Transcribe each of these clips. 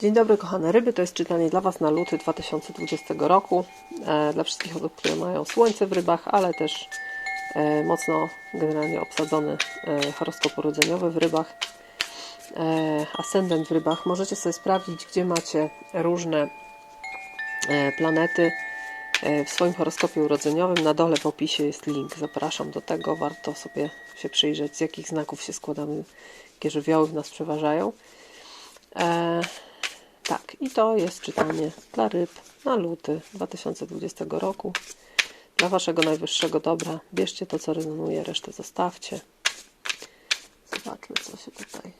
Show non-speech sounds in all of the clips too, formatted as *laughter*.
Dzień dobry kochane ryby, to jest czytanie dla Was na luty 2020 roku. E, dla wszystkich osób, które mają słońce w rybach, ale też e, mocno generalnie obsadzony e, horoskop urodzeniowy w rybach. Ascendent w rybach. Możecie sobie sprawdzić, gdzie macie różne planety w swoim horoskopie urodzeniowym. Na dole w opisie jest link. Zapraszam do tego. Warto sobie się przyjrzeć, z jakich znaków się składamy, jakie żywioły w nas przeważają. Tak, i to jest czytanie dla ryb na luty 2020 roku. Dla Waszego najwyższego dobra. Bierzcie to, co rezonuje, resztę zostawcie. Zobaczmy, co się tutaj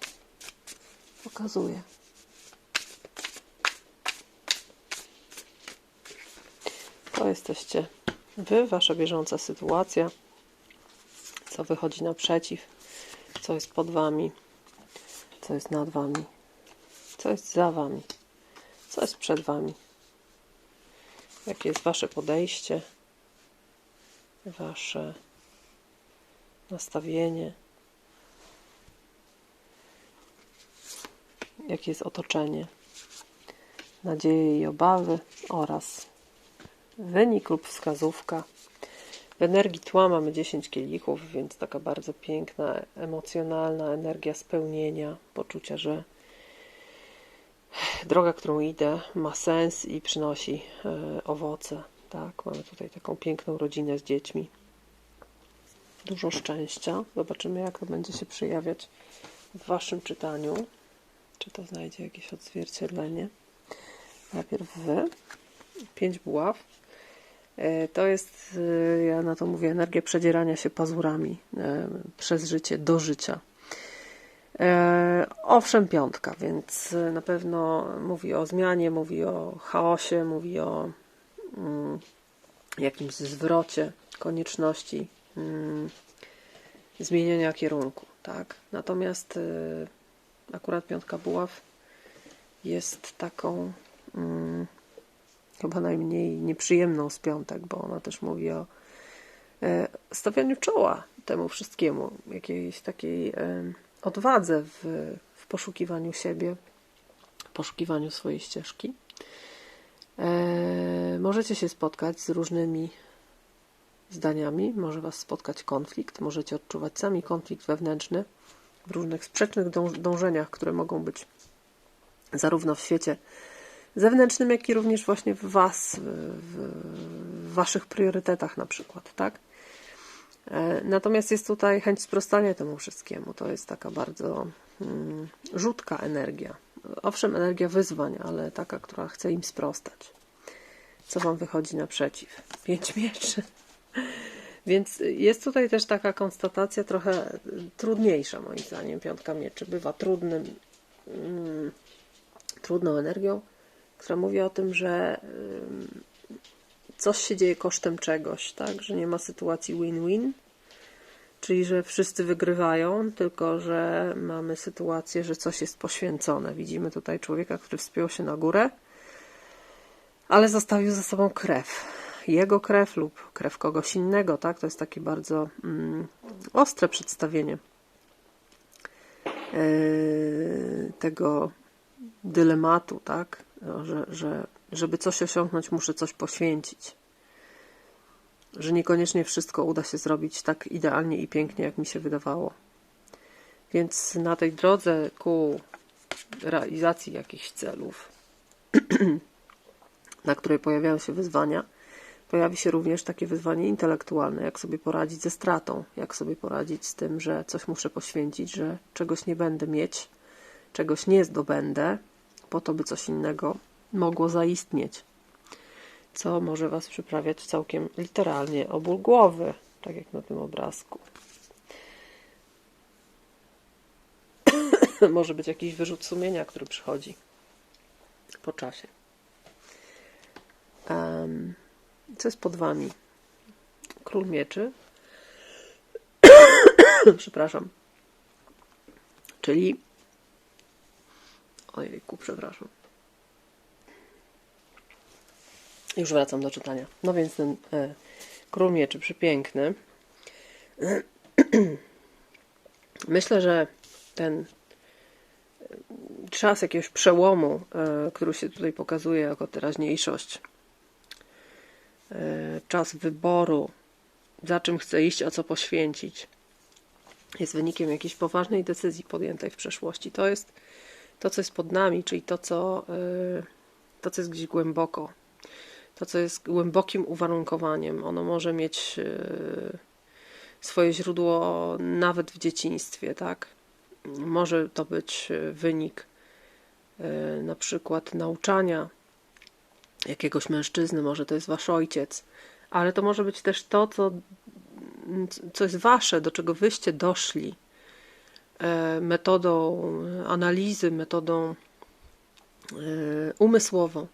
pokazuje. To jesteście Wy, Wasza bieżąca sytuacja, co wychodzi naprzeciw, co jest pod Wami, co jest nad Wami, co jest za Wami, co jest przed Wami, jakie jest Wasze podejście, Wasze nastawienie, jakie jest otoczenie, nadzieje i obawy oraz wynik lub wskazówka. W energii tła mamy 10 kielichów, więc taka bardzo piękna, emocjonalna energia spełnienia, poczucia, że droga, którą idę, ma sens i przynosi e, owoce. Tak, mamy tutaj taką piękną rodzinę z dziećmi. Dużo szczęścia. Zobaczymy, jak to będzie się przejawiać w Waszym czytaniu. Czy to znajdzie jakieś odzwierciedlenie? Najpierw Wy. Pięć buław. E, To jest, e, ja na to mówię, energia przedzierania się pazurami przez życie do życia. E, Owszem, piątka, więc e, na pewno mówi o zmianie, mówi o chaosie, mówi o mm, jakimś zwrocie konieczności mm, zmienienia kierunku, tak? Natomiast e, akurat piątka buław jest taką mm, chyba najmniej nieprzyjemną z piątek, bo ona też mówi o stawianiu czoła temu wszystkiemu, jakiejś takiej odwadze w, w poszukiwaniu siebie, poszukiwaniu swojej ścieżki. E, możecie się spotkać z różnymi zdaniami, może Was spotkać konflikt, możecie odczuwać sami konflikt wewnętrzny w różnych sprzecznych dąż- dążeniach, które mogą być zarówno w świecie zewnętrznym, jak i również właśnie w Was, w, w Waszych priorytetach na przykład, tak? E, Natomiast jest tutaj chęć sprostania temu wszystkiemu. To jest taka bardzo mm, rzutka energia. Owszem, energia wyzwań, ale taka, która chce im sprostać. Co Wam wychodzi naprzeciw? Pięć *laughs* mieczy. Więc jest tutaj też taka konstatacja trochę trudniejsza, moim zdaniem. Piątka mieczy bywa trudnym, mm, trudną energią, która mówi o tym, że coś się dzieje kosztem czegoś, tak? Że nie ma sytuacji win-win, czyli że wszyscy wygrywają, tylko że mamy sytuację, że coś jest poświęcone. Widzimy tutaj człowieka, który wspiął się na górę, ale zostawił za sobą krew. Jego krew lub krew kogoś innego, tak? To jest takie bardzo mm, ostre przedstawienie yy, tego dylematu, tak? Że, że żeby coś osiągnąć, muszę coś poświęcić. Że niekoniecznie wszystko uda się zrobić tak idealnie i pięknie, jak mi się wydawało. Więc na tej drodze ku realizacji jakichś celów, *clears throat* na której pojawiają się wyzwania, pojawi się również takie wyzwanie intelektualne, jak sobie poradzić ze stratą, jak sobie poradzić z tym, że coś muszę poświęcić, że czegoś nie będę mieć, czegoś nie zdobędę, po to, by coś innego mogło zaistnieć. Co może Was przyprawiać całkiem literalnie o ból głowy, tak jak na tym obrazku. *coughs* może być jakiś wyrzut sumienia, który przychodzi po czasie. Em, co jest pod Wami? Król mieczy. *coughs* Przepraszam. Czyli. Ojejku, przepraszam. Już wracam do czytania. No więc ten e, król mieczy przepiękny. *clears throat* Myślę, że ten czas jakiegoś przełomu, e, który się tutaj pokazuje jako teraźniejszość. E, czas wyboru, za czym chcę iść, a co poświęcić. Jest wynikiem jakiejś poważnej decyzji podjętej w przeszłości. To jest to, co jest pod nami, czyli to, co, e, to, co jest gdzieś głęboko. To, co jest głębokim uwarunkowaniem. Ono może mieć e, swoje źródło nawet w dzieciństwie, tak? Może to być e, wynik e, na przykład nauczania jakiegoś mężczyzny, może to jest wasz ojciec, ale to może być też to, co, co jest wasze, do czego wyście doszli metodą analizy, metodą umysłową.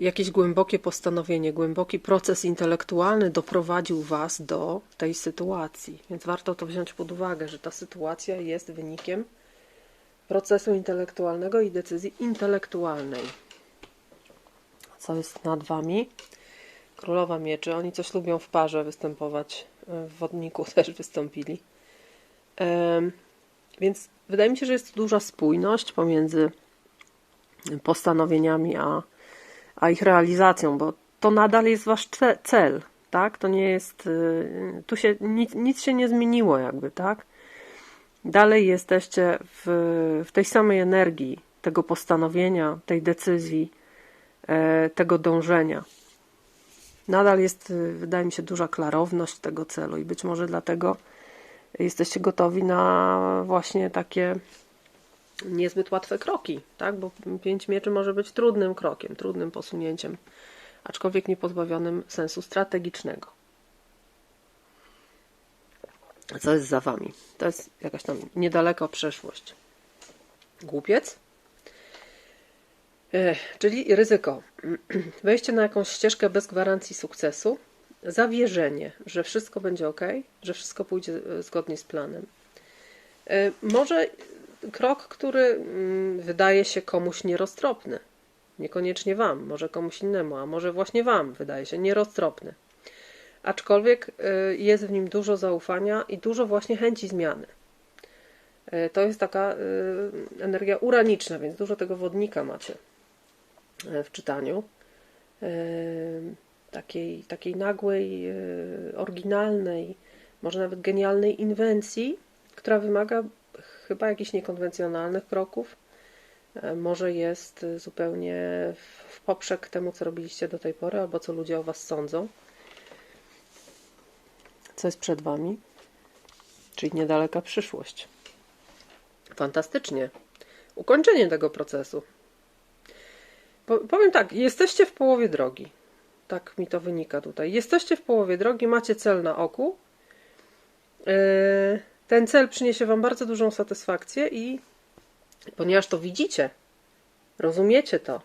Jakieś głębokie postanowienie, głęboki proces intelektualny doprowadził was do tej sytuacji. Więc warto to wziąć pod uwagę, że ta sytuacja jest wynikiem procesu intelektualnego i decyzji intelektualnej. Co jest nad wami? Królowa Mieczy. Oni coś lubią w parze występować. W wodniku *laughs* też wystąpili. Więc wydaje mi się, że jest duża spójność pomiędzy postanowieniami a, a ich realizacją, bo to nadal jest wasz cel, tak? To nie jest, y, tu się nic, nic się nie zmieniło jakby, tak? Dalej jesteście w, w tej samej energii tego postanowienia, tej decyzji, e, tego dążenia. Nadal jest, y, wydaje mi się, duża klarowność tego celu i być może dlatego jesteście gotowi na właśnie takie niezbyt łatwe kroki, tak? Bo pięć mieczy może być trudnym krokiem, trudnym posunięciem, aczkolwiek nie pozbawionym sensu strategicznego. Co jest za wami? To jest jakaś tam niedaleka przeszłość. Głupiec? Ech, czyli ryzyko. *clears throat* Wejście na jakąś ścieżkę bez gwarancji sukcesu, zawierzenie, że wszystko będzie ok, że wszystko pójdzie e, zgodnie z planem. E, może krok, który mm, wydaje się komuś nieroztropny. Niekoniecznie Wam, może komuś innemu, a może właśnie Wam wydaje się nieroztropny. Aczkolwiek y, jest w nim dużo zaufania i dużo właśnie chęci zmiany. Y, to jest taka y, energia uraniczna, więc dużo tego wodnika macie w czytaniu. Takiej, takiej nagłej, oryginalnej, może nawet genialnej inwencji, która wymaga chyba jakichś niekonwencjonalnych kroków. E, może jest zupełnie w poprzek temu, co robiliście do tej pory, albo co ludzie o Was sądzą. Co jest przed Wami? Czyli niedaleka przyszłość. Fantastycznie. Ukończenie tego procesu. Powiem tak, jesteście w połowie drogi. Tak mi to wynika tutaj. Jesteście w połowie drogi, macie cel na oku. Yy ten cel przyniesie Wam bardzo dużą satysfakcję i ponieważ to widzicie, rozumiecie to,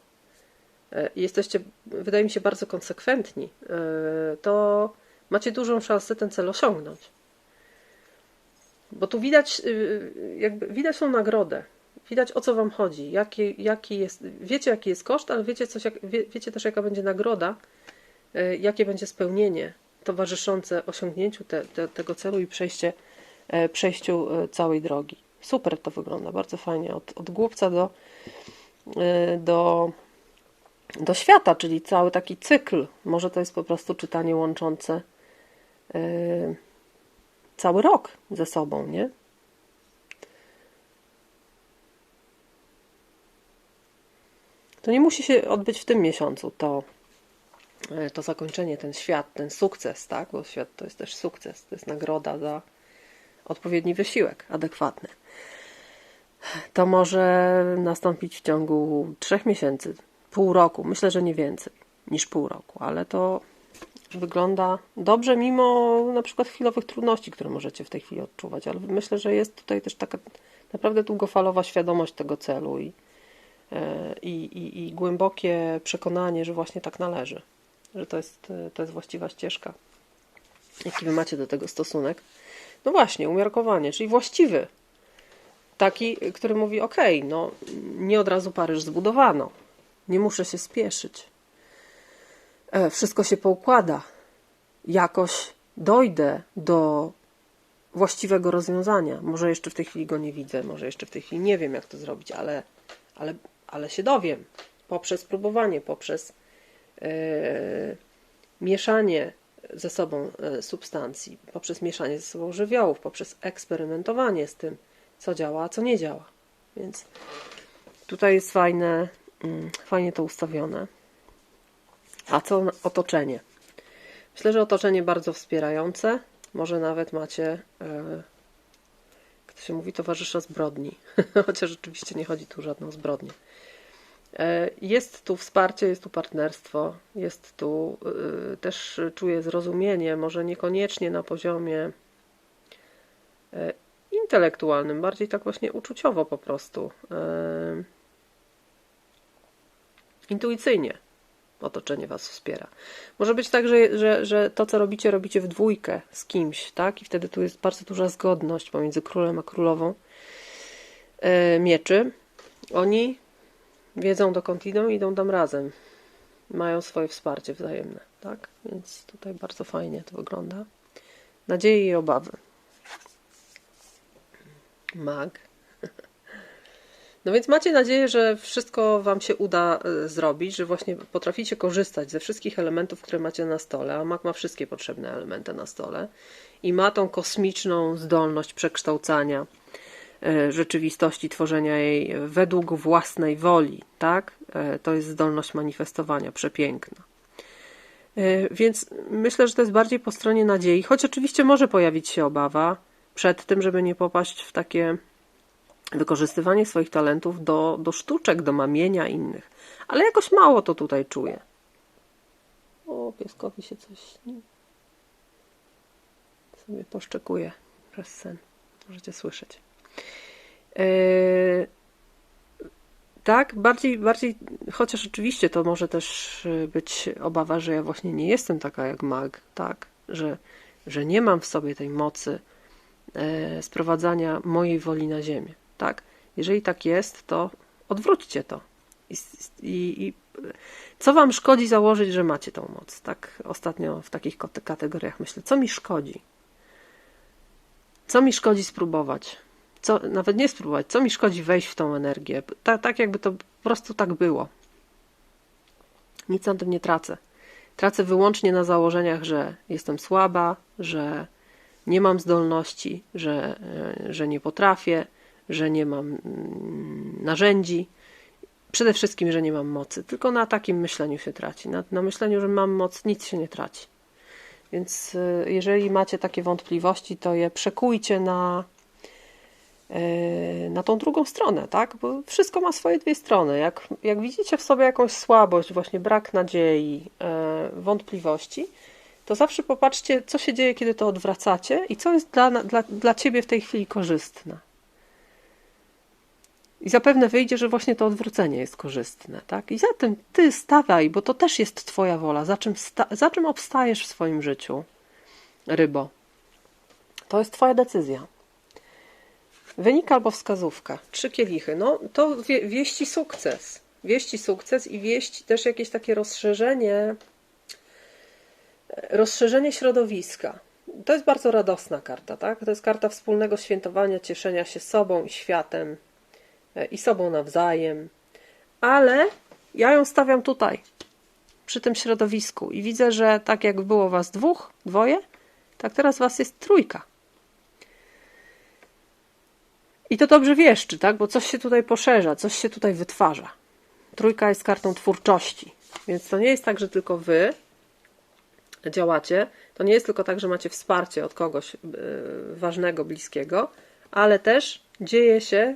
e, jesteście, wydaje mi się, bardzo konsekwentni, e, to macie dużą szansę ten cel osiągnąć. Bo tu widać, e, jakby widać tą nagrodę. Widać o co wam chodzi, jaki, jaki jest, wiecie jaki jest koszt, ale wiecie, coś, wie, wiecie też jaka będzie nagroda, jakie będzie spełnienie towarzyszące osiągnięciu te, te, tego celu i przejście przejściu e, całej drogi. Super to wygląda, bardzo fajnie. Od, od głupca do, e, do, do świata, czyli cały taki cykl. Może to jest po prostu czytanie łączące cały rok ze sobą, nie? To nie musi się odbyć w tym miesiącu, to, to zakończenie, ten świat, ten sukces, tak? Bo świat to jest też sukces, to jest nagroda za odpowiedni wysiłek, adekwatny. To może nastąpić w ciągu trzech miesięcy, pół roku. Myślę, że nie więcej niż pół roku, ale to wygląda dobrze, mimo na przykład chwilowych trudności, które możecie w tej chwili odczuwać. Ale myślę, że jest tutaj też taka naprawdę długofalowa świadomość tego celu i, e, i, i, i głębokie przekonanie, że właśnie tak należy, że to jest, to jest właściwa ścieżka. Jaki wy macie do tego stosunek? No właśnie, umiarkowanie, czyli właściwy. Taki, który mówi: OK, no nie od razu Paryż zbudowano, nie muszę się spieszyć. E, wszystko się poukłada. Jakoś dojdę do właściwego rozwiązania. Może jeszcze w tej chwili go nie widzę, może jeszcze w tej chwili nie wiem, jak to zrobić, ale ale, ale się dowiem poprzez próbowanie, poprzez e, mieszanie ze sobą e, substancji, poprzez mieszanie ze sobą żywiołów, poprzez eksperymentowanie z tym, co działa, a co nie działa. Więc tutaj jest fajne, mm, fajnie to ustawione. A co otoczenie? Myślę, że otoczenie bardzo wspierające. Może nawet macie, e, jak to się mówi, towarzysza zbrodni. *laughs* Chociaż rzeczywiście nie chodzi tu żadną zbrodnię. E, jest tu wsparcie, jest tu partnerstwo, jest tu e, też czuję zrozumienie, może niekoniecznie na poziomie intelektualnym, bardziej tak właśnie uczuciowo po prostu. Intuicyjnie otoczenie Was wspiera. Może być tak, że, że, że to, co robicie, robicie w dwójkę z kimś, tak? I wtedy tu jest bardzo duża zgodność pomiędzy królem a królową e, mieczy. Oni wiedzą, dokąd idą idą tam razem. Mają swoje wsparcie wzajemne, tak? Więc tutaj bardzo fajnie to wygląda. Nadzieje i obawy. Mag. *laughs* No więc macie nadzieję, że wszystko Wam się uda y, zrobić, że właśnie potraficie korzystać ze wszystkich elementów, które macie na stole, a Mac ma wszystkie potrzebne elementy na stole i ma tą kosmiczną zdolność przekształcania rzeczywistości, tworzenia jej według własnej woli, tak? Y, to jest zdolność manifestowania, przepiękna. Więc myślę, że to jest bardziej po stronie nadziei, choć oczywiście może pojawić się obawa przed tym, żeby nie popaść w takie wykorzystywanie swoich talentów do, do sztuczek, do mamienia innych. Ale jakoś mało to tutaj czuję. O, pieskowi się coś sobie poszczekuje przez sen. Możecie słyszeć. Yy, tak, bardziej, bardziej, chociaż oczywiście to może też być obawa, że ja właśnie nie jestem taka jak mag, tak, że, że nie mam w sobie tej mocy e, sprowadzania mojej woli na ziemię tak? Jeżeli tak jest, to odwróćcie to. I, i, I, co wam szkodzi założyć, że macie tą moc? Tak ostatnio w takich kategoriach myślę. Co mi szkodzi? Co mi szkodzi spróbować? Co, nawet nie spróbować, co mi szkodzi wejść w tą energię? Tak, tak jakby to po prostu tak było. Nic na tym nie tracę. Tracę wyłącznie na założeniach, że jestem słaba, że nie mam zdolności, że, e, że nie potrafię, że nie mam mm, narzędzi, przede wszystkim, że nie mam mocy. Tylko na takim myśleniu się traci. Na, na myśleniu, że mam moc, nic się nie traci. Więc y, jeżeli macie takie wątpliwości, to je przekujcie na, na tą drugą stronę, tak? Bo wszystko ma swoje dwie strony. Jak, jak widzicie w sobie jakąś słabość, właśnie brak nadziei, y, wątpliwości, to zawsze popatrzcie, co się dzieje, kiedy to odwracacie i co jest dla, dla, dla ciebie w tej chwili korzystne. I zapewne wyjdzie, że właśnie to odwrócenie jest korzystne. Tak? I zatem ty stawaj, bo to też jest twoja wola. Za czym, za czym obstajesz w swoim życiu, rybo? To jest twoja decyzja. Wynik albo wskazówka. Trzy kielichy. No to wie, wieści sukces. Wieści sukces i wieści też jakieś takie rozszerzenie rozszerzenie środowiska. To jest bardzo radosna karta, tak? To jest karta wspólnego świętowania, cieszenia się sobą i światem, E, i sobą nawzajem, ale ja ją stawiam tutaj, przy tym środowisku i widzę, że tak jak było was dwóch, dwoje, tak teraz was jest trójka. I to dobrze wieszczy, tak? Bo coś się tutaj poszerza, coś się tutaj wytwarza. Trójka jest kartą twórczości, więc to nie jest tak, że tylko wy działacie. To nie jest tylko tak, że macie wsparcie od kogoś yy, ważnego, bliskiego, ale też dzieje się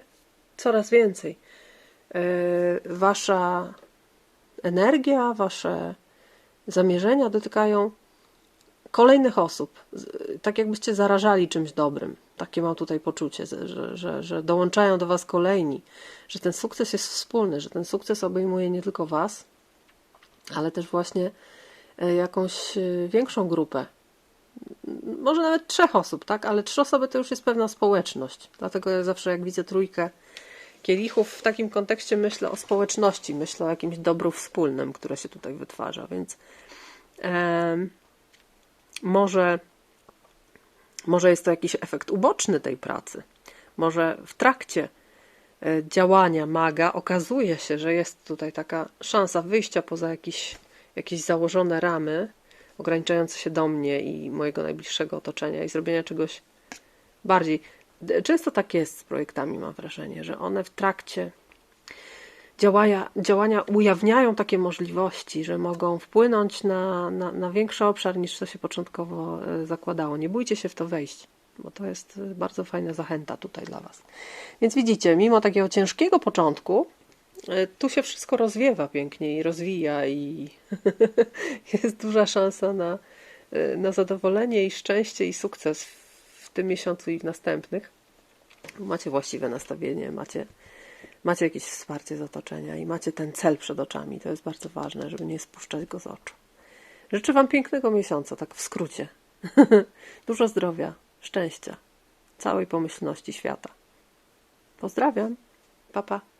coraz więcej. E, wasza energia, wasze zamierzenia dotykają kolejnych osób. Tak jakbyście zarażali czymś dobrym. Takie mam tutaj poczucie, że, że, że dołączają do was kolejni, że ten sukces jest wspólny, że ten sukces obejmuje nie tylko was, ale też właśnie e, jakąś e, większą grupę. Może nawet trzech osób, tak? Ale trzy osoby to już jest pewna społeczność. Dlatego ja zawsze jak widzę trójkę, kielichów w takim kontekście myślę o społeczności, myślę o jakimś dobru wspólnym, które się tutaj wytwarza, więc może, może jest to jakiś efekt uboczny tej pracy. Może w trakcie e, działania maga, okazuje się, że jest tutaj taka szansa wyjścia poza jakieś, jakieś założone ramy, ograniczające się do mnie i mojego najbliższego otoczenia i zrobienia czegoś bardziej. Często tak jest z projektami, mam wrażenie, że one w trakcie działania, działania ujawniają takie możliwości, że mogą wpłynąć na, na, na większy obszar niż to się początkowo e, zakładało. Nie bójcie się w to wejść, bo to jest e, bardzo fajna zachęta tutaj dla Was. Więc widzicie, mimo takiego ciężkiego początku, e, tu się wszystko rozwiewa pięknie i rozwija i *laughs* jest duża szansa na, na zadowolenie i szczęście i sukces w tym miesiącu i w następnych. Macie właściwe nastawienie, macie macie jakieś wsparcie z otoczenia i macie ten cel przed oczami. To jest bardzo ważne, żeby nie spuszczać go z oczu. Życzę Wam pięknego miesiąca, tak w skrócie. *laughs* Dużo zdrowia, szczęścia, całej pomyślności świata. Pozdrawiam. Pa, pa.